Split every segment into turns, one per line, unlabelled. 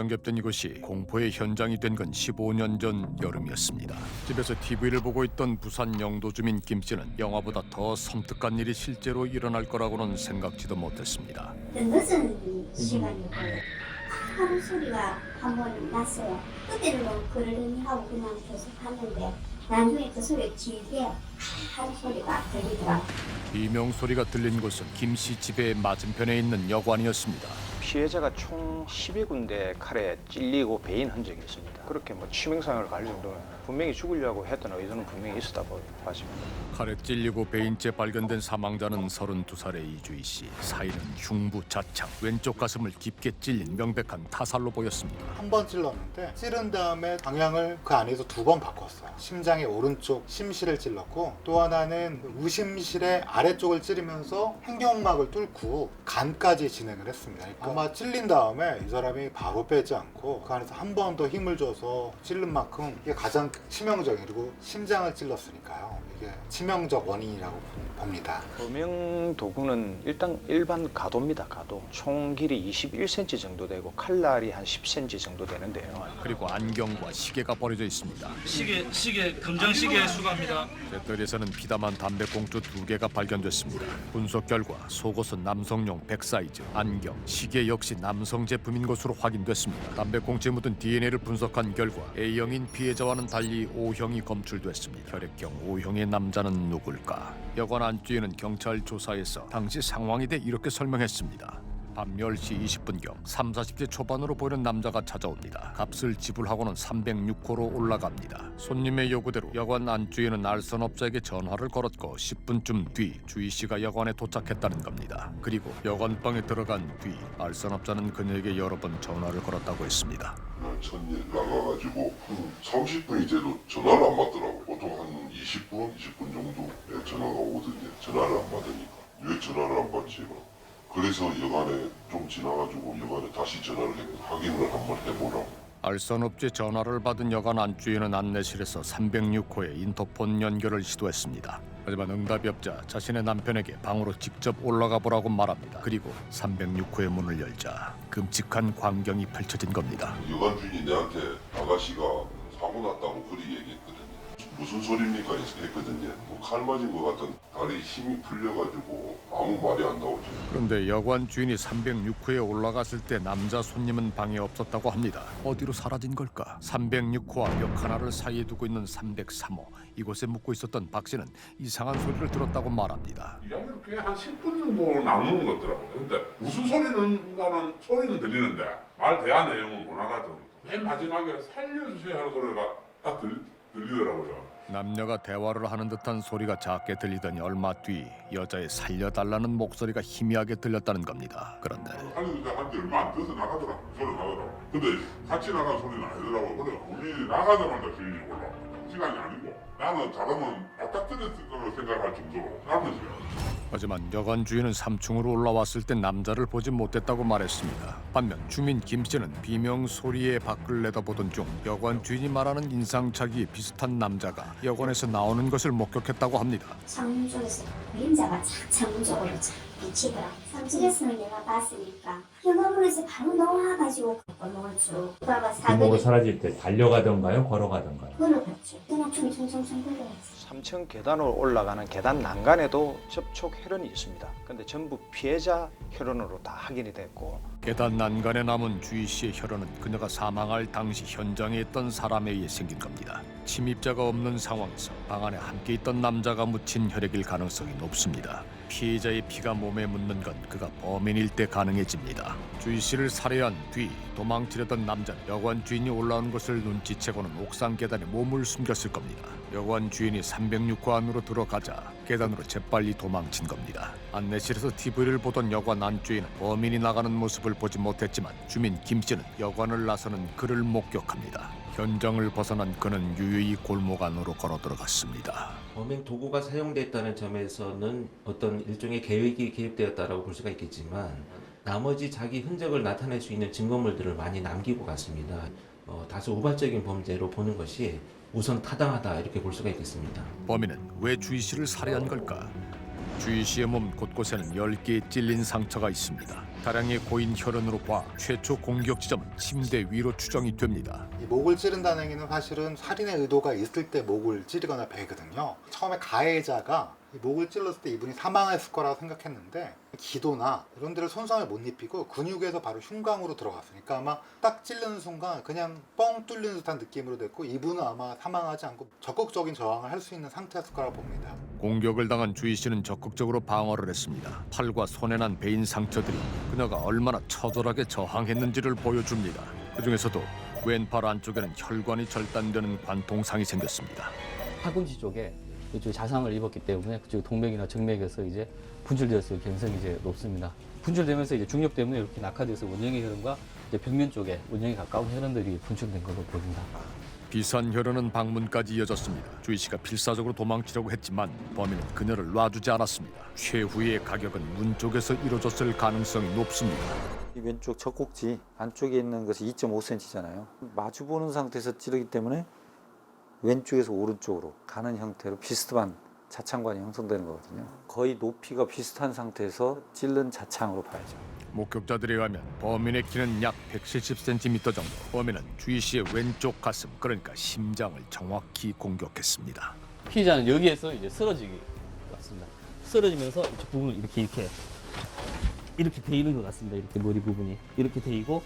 정겹던 이곳이 공포의 현장이 된 건 15년 전 여름이었습니다. 집에서 TV를 보고 있던 부산 영도 주민 김 씨는 영화보다 더 섬뜩한 일이 실제로 일어날 거라고는 생각지도 못했습니다.
늦은 시간이고 하루 소리가 한 번 났어요. 그때는 뭐 그러려니 하고 그냥 계속 하는데 나중에 그 소리가 길게 하루 소리가 들리더라고요.
비명 소리가 들린 곳은 김 씨 집의 맞은편에 있는 여관이었습니다.
피해자가 총 12군데 칼에 찔리고 베인 흔적이 있습니다. 그렇게 뭐 치명상을 갈 정도면 분명히 죽으려고 했던 의도는 분명히 있었다고 봐집니다.
칼에 찔리고 베인 채 발견된 사망자는 32살의 이주희 씨. 사인은 흉부 자창, 왼쪽 가슴을 깊게 찔린 명백한 타살로 보였습니다.
한 번 찔렀는데 찌른 다음에 방향을 그 안에서 두 번 바꿨어요. 심장의 오른쪽 심실을 찔렀고 또 하나는 우심실의 아래쪽을 찌르면서 횡격막을 뚫고 간까지 진행을 했습니다. 아마 찔린 다음에 이 사람이 바로 빼지 않고 그 안에서 한 번 더 힘을 줘서 찔른 만큼 이게 가장 치명적인 그리고 심장을 찔렀으니까요. 이게 치명적 원인이라고 봅니다.
범행 도구는 일단 일반 가도입니다. 가도. 총 길이 21cm 정도 되고 칼날이 한 10cm 정도 되는데요.
그리고 안경과 시계가 버려져 있습니다.
시계 시계 금장 시계 수거합니다.
배터리에서는 피담한 담배꽁초 두 개가 발견됐습니다. 분석 결과 속옷은 남성용 100 사이즈, 안경, 시계 역시 남성 제품인 것으로 확인됐습니다. 담배꽁초에 묻은 DNA를 분석한 결과 A형인 피해자와는 달리 O형이 검출됐습니다. 혈액형 O형의 남자는 누굴까? 여관 안주인은 경찰 조사에서 당시 상황에 대해 이렇게 설명했습니다. 밤 10시 20분경 3, 40대 초반으로 보이는 남자가 찾아옵니다. 값을 지불하고는 306호로 올라갑니다. 손님의 요구대로 여관 안주인은 알선업자에게 전화를 걸었고 10분쯤 뒤 주희 씨가 여관에 도착했다는 겁니다. 그리고 여관방에 들어간 뒤 알선업자는 그녀에게 여러 번 전화를 걸었다고 했습니다.
천일 나가가지고 한 30분이 돼도 전화를 안 받더라고. 보통 한 20분, 20분 정도에 전화가 오거든요. 전화를 안 받으니까 왜 전화를 안 받지? 막. 그래서 여간에 좀 지나가지고 여간에 다시 전화를 해 확인을 한번 해보라고.
알선업체 전화를 받은 여관 안주인은 안내실에서 306호에 인터폰 연결을 시도했습니다. 하지만 응답이 없자 자신의 남편에게 방으로 직접 올라가 보라고 말합니다. 그리고 306호의 문을 열자 끔찍한 광경이 펼쳐진 겁니다.
여관 주인이 내한테 아가씨가 사고 났다고 그리. 무슨 소리입니까? 했거든요. 뭐칼 맞은 것 같은 다리 힘이 풀려가지고 아무 말이 안 나오죠.
그런데 여관 주인이 306호에 올라갔을 때 남자 손님은 방에 없었다고 합니다. 어디로 사라진 걸까? 306호와 벽 하나를 사이에 두고 있는 303호 이곳에 묵고 있었던 박 씨는 이상한 소리를 들었다고 말합니다.
이야기를 꽤한 10분 정도 나누는 것 같더라고요. 근데 무슨 소리는 가는 소리는 들리는데 말 대화 내용은 못 알아듣는. 맨 마지막에 살려주세요 하는 소리가 딱 들, 들리더라고요.
남녀가 대화를 하는 듯한 소리가 작게 들리더니 얼마 뒤 여자의 살려달라는 목소리가 희미하게 들렸다는 겁니다. 그런데
살려주세요 한지 얼마 안 돼서 나가더라고. 소리 나가더라고. 근데 같이 나간 소리는 아니더라고. 그래 우리 나가자마자 기분이 올라. 시간이 아니고 나는 잘하면 떨어질 거라고 생각할 정도로 짧은 시간.
하지만 여관 주인은 3층으로 올라왔을 때 남자를 보지 못했다고 말했습니다. 반면 주민 김 씨는 비명 소리에 밖을 내다보던 중 여관 주인이 말하는 인상착이 비슷한 남자가 여관에서 나오는 것을 목격했다고 합니다.
창문 쪽에서 그림자가 착 창문 쪽으로 착 비치더라. 3층에서는 내가 봤으니까 현관문에서 바로 나와가지고 골목을 쭉 돌아가
골목으로
사거리
사라질 때 달려가던가요? 걸어가던가요?
걸어갔죠. 그냥 걸어갔어.
3층 계단으로 올라가는 계단 난간에도 접촉 혈흔이 있습니다. 근데 전부 피해자 혈흔으로 다 확인이 됐고
계단 난간에 남은 주희 씨의 혈흔은 그녀가 사망할 당시 현장에 있던 사람에 의해 생긴 겁니다. 침입자가 없는 상황에서 방 안에 함께 있던 남자가 묻힌 혈액일 가능성이 높습니다. 피해자의 피가 몸에 묻는 건 그가 범인일 때 가능해집니다. 주희 씨를 살해한 뒤 도망치려던 남자는 여관 주인이 올라온 것을 눈치채고는 옥상 계단에 몸을 숨겼을 겁니다. 여관 주인이 306호 안으로 들어가자 계단으로 재빨리 도망친 겁니다. 안내실에서 TV를 보던 여관 안주인은 범인이 나가는 모습을 보지 못했지만 주민 김 씨는 여관을 나서는 그를 목격합니다. 현장을 벗어난 그는 유유히 골목 안으로 걸어 들어갔습니다.
범행 도구가 사용됐다는 점에서는 어떤 일종의 계획이 개입되었다라고 볼 수가 있겠지만 나머지 자기 흔적을 나타낼 수 있는 증거물들을 많이 남기고 갔습니다. 어, 다소 우발적인 범죄로 보는 것이 우선 타당하다 이렇게 볼 수가 있겠습니다.
범인은 왜 주희 씨를 살해한 걸까? 주희 씨의 몸 곳곳에는 10개의 찔린 상처가 있습니다. 다량의 고인 혈흔으로 봐 최초 공격 지점은 침대 위로 추정이 됩니다.
이 목을 찌른다는 행위는 사실은 살인의 의도가 있을 때 목을 찌르거나 베거든요. 처음에 가해자가 이 목을 찔렀을 때 이분이 사망했을 거라고 생각했는데 기도나 이런 데를 손상을 못 입히고 근육에서 바로 흉곽으로 들어갔으니까 아마 딱 찌르는 순간 그냥 뻥 뚫리는 듯한 느낌으로 됐고 이분은 아마 사망하지 않고 적극적인 저항을 할 수 있는 상태였을 거라고 봅니다.
공격을 당한 주희 씨는 적극적으로 방어를 했습니다. 팔과 손에 난 베인 상처들이 그녀가 얼마나 처절하게 저항했는지를 보여줍니다. 그 중에서도 왼팔 안쪽에는 혈관이 절단되는 관통상이 생겼습니다.
팔꿈치 쪽에 그쪽 자상을 입었기 때문에 그쪽 동맥이나 정맥에서 이제 분출되었을 가능성이 이제 높습니다. 분출되면서 이제 중력 때문에 이렇게 낙하돼서 원형의 혈흔과 이제 벽면 쪽에 원형에 가까운 혈흔들이 분출된 걸로 보입니다.
비선 혈흔은 방문까지 이어졌습니다. 주희 씨가 필사적으로 도망치려고 했지만 범인은 그녀를 놔두지 않았습니다. 최후의 가격은 문 쪽에서 이루어졌을 가능성이 높습니다.
이 왼쪽 젖꼭지 안쪽에 있는 것이 2.5cm잖아요. 마주 보는 상태에서 찌르기 때문에 왼쪽에서 오른쪽으로 가는 형태로 비스듬한 자창관이 형성되는 거거든요. 거의 높이가 비슷한 상태에서 찔른 자창으로 봐야죠.
목격자들에 의하면 범인의 키는 약 170cm 정도. 범인은 주희 씨의 왼쪽 가슴, 그러니까 심장을 정확히 공격했습니다.
피해자는 여기에서 이제 쓰러지기 같습니다. 쓰러지면서 이쪽 부분을 이렇게 이렇게 이렇게 돼 있는 것 같습니다. 이렇게 머리 부분이 이렇게 돼 있고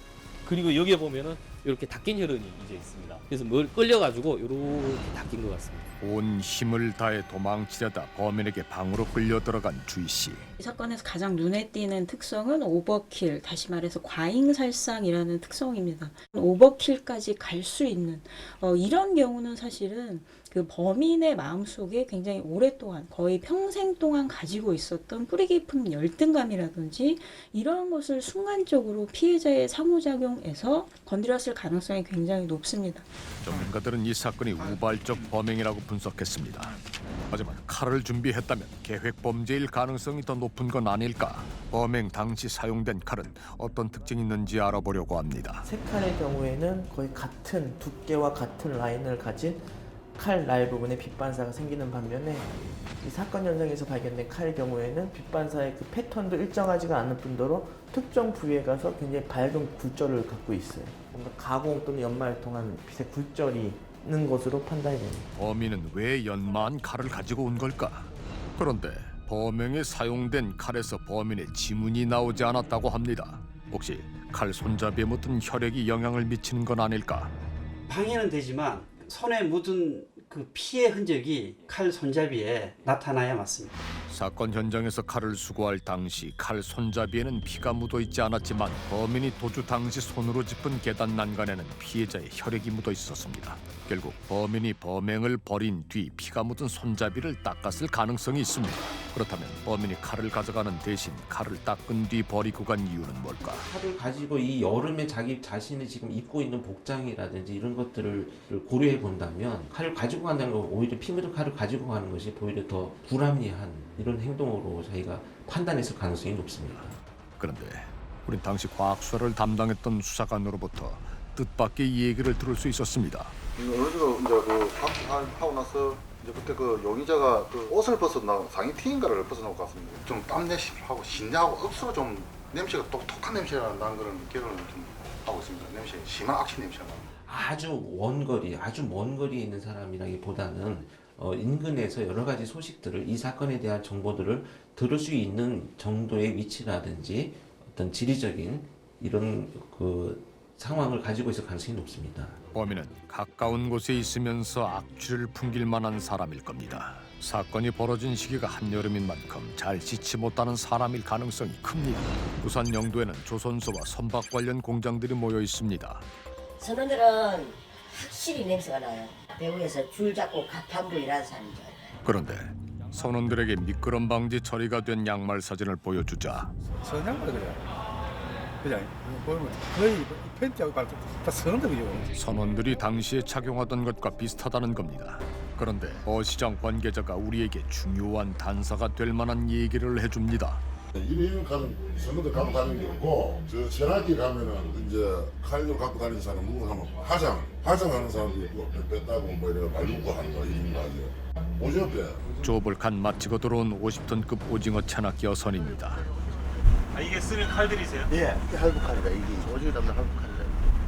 그리고 여기에 보면은 이렇게 닦인 혈흔이 이제 있습니다. 그래서 뭘 끌려가지고 이렇게 닦인 것 같습니다.
온 힘을 다해 도망치려다 범인에게 방으로 끌려 들어간 주희 씨.
이 사건에서 가장 눈에 띄는 특성은 오버킬, 다시 말해서 과잉살상이라는 특성입니다. 오버킬까지 갈 수 있는 어, 이런 경우는 사실은 그 범인의 마음속에 굉장히 오랫동안 거의 평생 동안 가지고 있었던 뿌리 깊은 열등감이라든지 이런 것을 순간적으로 피해자의 상호작용에서 건드렸을 가능성이 굉장히 높습니다.
전문가들은 이 사건이 우발적 범행이라고 분석했습니다. 하지만 칼을 준비했다면 계획 범죄일 가능성이 더 높은 건 아닐까? 범행 당시 사용된 칼은 어떤 특징이 있는지 알아보려고 합니다.
세 칼의 경우에는 거의 같은 두께와 같은 라인을 가진 칼 날 부분에 빛반사가 생기는 반면에 이 사건 현장에서 발견된 칼의 경우에는 빛반사의 그 패턴도 일정하지가 않을 뿐더러 특정 부위에 가서 굉장히 밝은 굴절을 갖고 있어요. 뭔가 가공 또는 연마를 통한 빛의 굴절이 있는 것으로 판단이 됩니다.
범인은 왜 연마한 칼을 가지고 온 걸까? 그런데 범행에 사용된 칼에서 범인의 지문이 나오지 않았다고 합니다. 혹시 칼 손잡이에 묻은 혈액이 영향을 미치는 건 아닐까?
방해는 되지만 손에 묻은 그 피의 흔적이 칼 손잡이에 나타나야 맞습니다.
사건 현장에서 칼을 수거할 당시 칼 손잡이에는 피가 묻어 있지 않았지만 범인이 도주 당시 손으로 짚은 계단 난간에는 피해자의 혈액이 묻어 있었습니다. 결국 범인이 범행을 벌인 뒤 피가 묻은 손잡이를 닦았을 가능성이 있습니다. 그렇다면 범인이 칼을 가져가는 대신 칼을 닦은 뒤 버리고 간 이유는 뭘까?
칼을 가지고 이 여름에 자기 자신이 지금 입고 있는 복장이라든지 이런 것들을 고려해 본다면 칼을 가지고 간다는 건 오히려 피 묻은 칼을 가지고 가는 것이 오히려 더 불합리한 이런 행동으로 저희가 판단했을 가능성이 높습니다.
그런데 우린 당시 과학 수사를 담당했던 수사관으로부터 뜻밖의 이 얘기를 들을 수 있었습니다.
어느 정도 이제 그 하고 나서 이제 그때 그 용의자가 그 옷을 벗어나 상의 티인가를 벗어놓고 갔습니다. 좀 땀내시하고 신냐고 억수로 좀 냄새가 독특한 냄새가 나는 그런 기억을 좀 하고 있습니다. 냄새 심한 악취 냄새가 나는.
아주 원거리, 아주 먼 거리에 있는 사람이라기보다는 어, 인근에서 여러 가지 소식들을 이 사건에 대한 정보들을 들을 수 있는 정도의 위치라든지 어떤 지리적인 이런 그 상황을 가지고 있을 가능성이 높습니다.
범인은 가까운 곳에 있으면서 악취를 풍길 만한 사람일 겁니다. 사건이 벌어진 시기가 한여름인 만큼 잘 씻지 못하는 사람일 가능성이 큽니다. 부산 영도에는 조선소와 선박 관련 공장들이 모여 있습니다.
선원들은 확실히 냄새가 나요. 배후에서 줄 잡고 가판부 일하는 사람이죠.
그런데 선원들에게 미끄럼 방지 처리가 된 양말 사진을 보여주자
선양말 그래. 그냥 보면 거의 팬티하고 다 선원들이죠.
선원들이 당시에 착용하던 것과 비슷하다는 겁니다. 그런데 어 시장 관계자가 우리에게 중요한 단서가 될 만한 얘기를 해줍니다.
이런 칼은 선거도 갖고 다니는 게 없고 저 전화기 가면은 이제 칼을 갖고 다니는 사람 누구 하면 화장 화장하는 사람도 있고 뺐다고 뭐 이래 말르고 하는 거 이런 거 아니에요 오징어 빼
조업을 간 마치고 들어온 50톤급 오징어 체납기 어선입니다.
아, 이게 쓰는 칼들이세요?
예, 이게 할부칼이다. 이게 오징어 잡는 할부칼이다.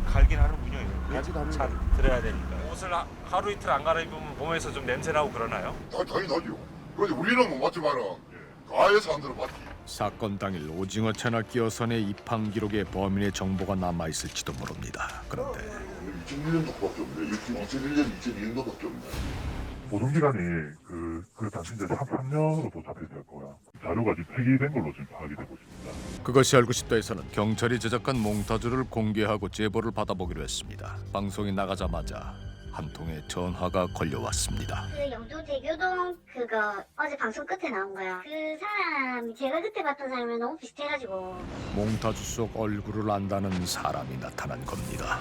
갈긴 하는군요. 이거.
갈기도 합니다.
잘 들어야 되니까. 옷을 하, 하루 이틀 안 갈아입으면 몸에서 좀 냄새 나고 그러나요?
다 당연하죠. 그런데 우리는 못 맞지만은 가해 사람들은 맞지.
사건 당일 오징어 채널 끼어선의 입항 기록에 범인의 정보가 남아 있을지도 모릅니다. 그런데
2001년도밖에 없네. 2001년, 2002년도밖에 없네.
보존기간이 그, 그 당시 이제 3년으로 도착했을 거야. 자료가 지금 폐기된 걸로 지금 파악이 되고 있습니다.
그것이 알고 싶다에서는 경찰이 제작한 몽타주를 공개하고 제보를 받아보기로 했습니다. 방송이 나가자마자 한 통의 전화가 걸려왔습니다.
그 영도 대교동 그거 어제 방송 끝에 나온 거야. 그 사람이 제가 그때 봤던 사람이랑 너무 비슷해가지고
몽타주 속 얼굴을 안다는 사람이 나타난 겁니다.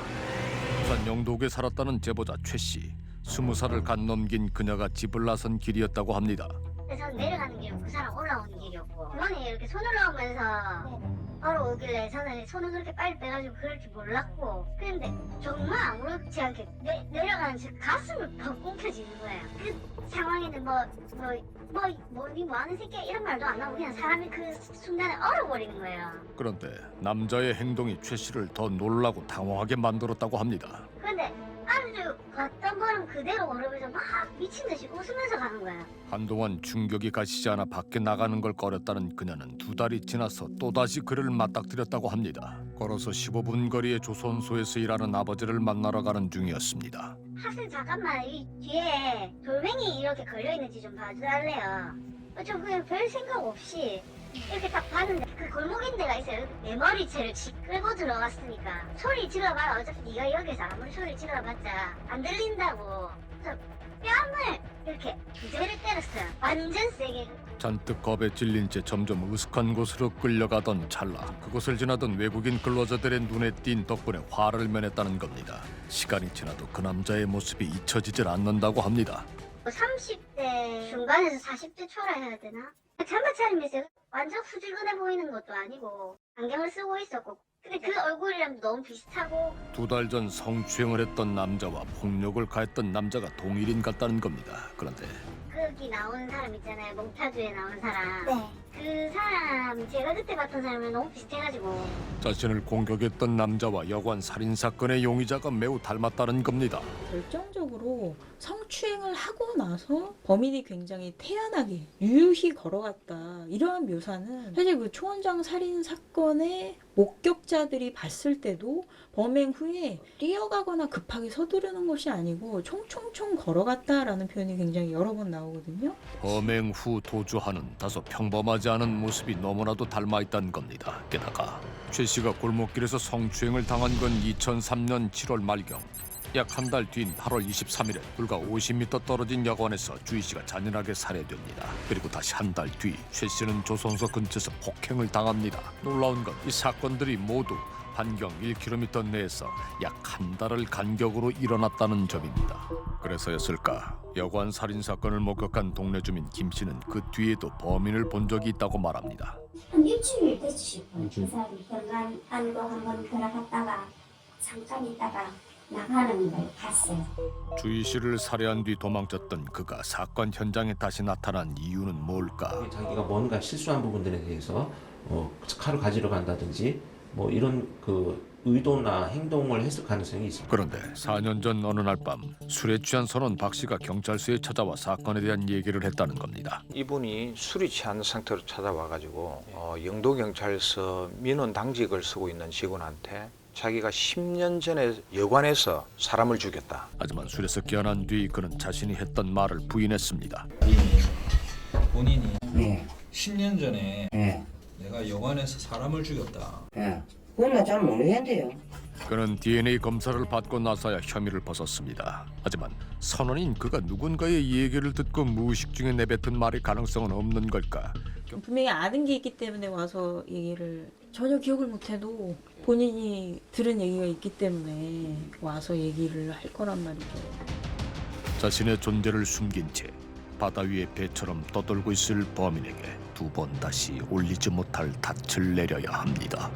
부산 영도구에 살았다는 제보자 최 씨. 스무 살을 간 넘긴 그녀가 집을 나선 길이었다고 합니다.
그래서 내려가는 길은 그 사람 올라오는 길이었고 주머니에 이렇게 손을 넣으면서 걸어오길래 저는 손을 그렇게 빨리 빼가지고 그럴 줄 몰랐고 근데 정말 아무렇지 않게 내, 내려가는 제 가슴을 펑 움켜쥐는 거예요 그 상황에는 뭐 뭐뭐뭐니 뭐하는 새끼야 이런 말도 안 하고 그냥 사람이 그 순간에 얼어버리는 거예요
그런데 남자의 행동이 최 씨를 더 놀라고 당황하게 만들었다고 합니다.
근데 아주 걷던 걸음 그대로 걸으면서 막 미친 듯이 웃으면서 가는 거야
한동안 충격이 가시지 않아 밖에 나가는 걸 꺼렸다는 그녀는 두 달이 지나서 또다시 그를 맞닥뜨렸다고 합니다. 걸어서 15분 거리의 조선소에서 일하는 아버지를 만나러 가는 중이었습니다.
학생 잠깐만 이 뒤에 돌멩이 이렇게 걸려 있는지 좀 봐주달래요. 저 그냥 별 생각 없이 이렇게 딱 봤는데 그 골목인 데가 있어요. 내 머리채를 치 끌고 들어갔으니까 소리 질러봐. 어차피 네가 여기서 아무리 소리 질러봤자 안 들린다고. 그래서 뺨을 이렇게 두 대를 때렸어요. 완전 세게.
잔뜩 겁에 질린 채 점점 으슥한 곳으로 끌려가던 찰나 그곳을 지나던 외국인 근로자들의 눈에 띈 덕분에 화를 면했다는 겁니다. 시간이 지나도 그 남자의 모습이 잊혀지질 않는다고 합니다.
30대 중반에서 40대 초라 해야 되나? 잠바 차림에서 완전 후줄근해 보이는 것도 아니고 안경을 쓰고 있었고. 근데 그 얼굴이랑 너무 비슷하고.
두 달 전 성추행을 했던 남자와 폭력을 가했던 남자가 동일인 같다는 겁니다. 그런데
거기 나오는 사람 있잖아요. 몽타주에 나오는 사람 그 사람 제가 그때 봤던 사람이랑 너무 비슷해가지고
자신을 공격했던 남자와 여관 살인 사건의 용의자가 매우 닮았다는 겁니다.
결정적으로 성추행을 하고 나서 범인이 굉장히 태연하게 유유히 걸어갔다 이러한 묘사는 사실 그 초원장 살인 사건의 목격자들이 봤을 때도 범행 후에 뛰어가거나 급하게 서두르는 것이 아니고 총총총 걸어갔다라는 표현이 굉장히 여러 번 나오거든요.
범행 후 도주하는 다소 평범하지 않은 모습이 너무나도 닮아 있다는 겁니다. 게다가 최 씨가 골목길에서 성추행을 당한 건 2003년 7월 말경. 약 한 달 뒤인 8월 23일에 불과 50m 떨어진 여관에서 주희 씨가 잔인하게 살해됩니다. 그리고 다시 한 달 뒤 최 씨는 조선소 근처에서 폭행을 당합니다. 놀라운 건 이 사건들이 모두 반경 1km 내에서 약 한 달을 간격으로 일어났다는 점입니다. 그래서였을까? 여관 살인 사건을 목격한 동네 주민 김 씨는 그 뒤에도 범인을 본 적이 있다고 말합니다.
한 일주일 됐지 그 사람이 현관 안으로 한번 들어갔다가 잠깐 있다가 나가는 걸 봤어요
주희 씨를 살해한 뒤 도망쳤던 그가 사건 현장에 다시 나타난 이유는 뭘까?
자기가 뭔가 실수한 부분들에 대해서 어, 칼을 가지러 간다든지 뭐 이런 그 의도나 행동을 했을 가능성이 있습니다.
그런데 4년 전 어느 날 밤 술에 취한 선원 박 씨가 경찰서에 찾아와 사건에 대한 얘기를 했다는 겁니다.
이분이 술이 취한 상태로 찾아와가지고 어, 영도 경찰서 민원 당직을 쓰고 있는 직원한테 자기가 10년 전에 여관에서 사람을 죽였다.
하지만 술에서 깨어난 뒤 그는 자신이 했던 말을 부인했습니다.
본인이 10년 전에 내가 여관에서 사람을 죽였다.
예. 그건 나 잘 모르겠는데요.
그는 DNA 검사를 받고 나서야 혐의를 벗었습니다. 하지만 선원인 그가 누군가의 얘기를 듣고 무의식 중에 내뱉은 말의 가능성은 없는 걸까?
분명히 아는 게 있기 때문에 와서 얘기를 전혀 기억을 못해도 본인이 들은 얘기가 있기 때문에 와서 얘기를 할 거란 말이죠.
자신의 존재를 숨긴 채 바다 위의 배처럼 떠돌고 있을 범인에게 두 번 다시 올리지 못할 닻을 내려야 합니다.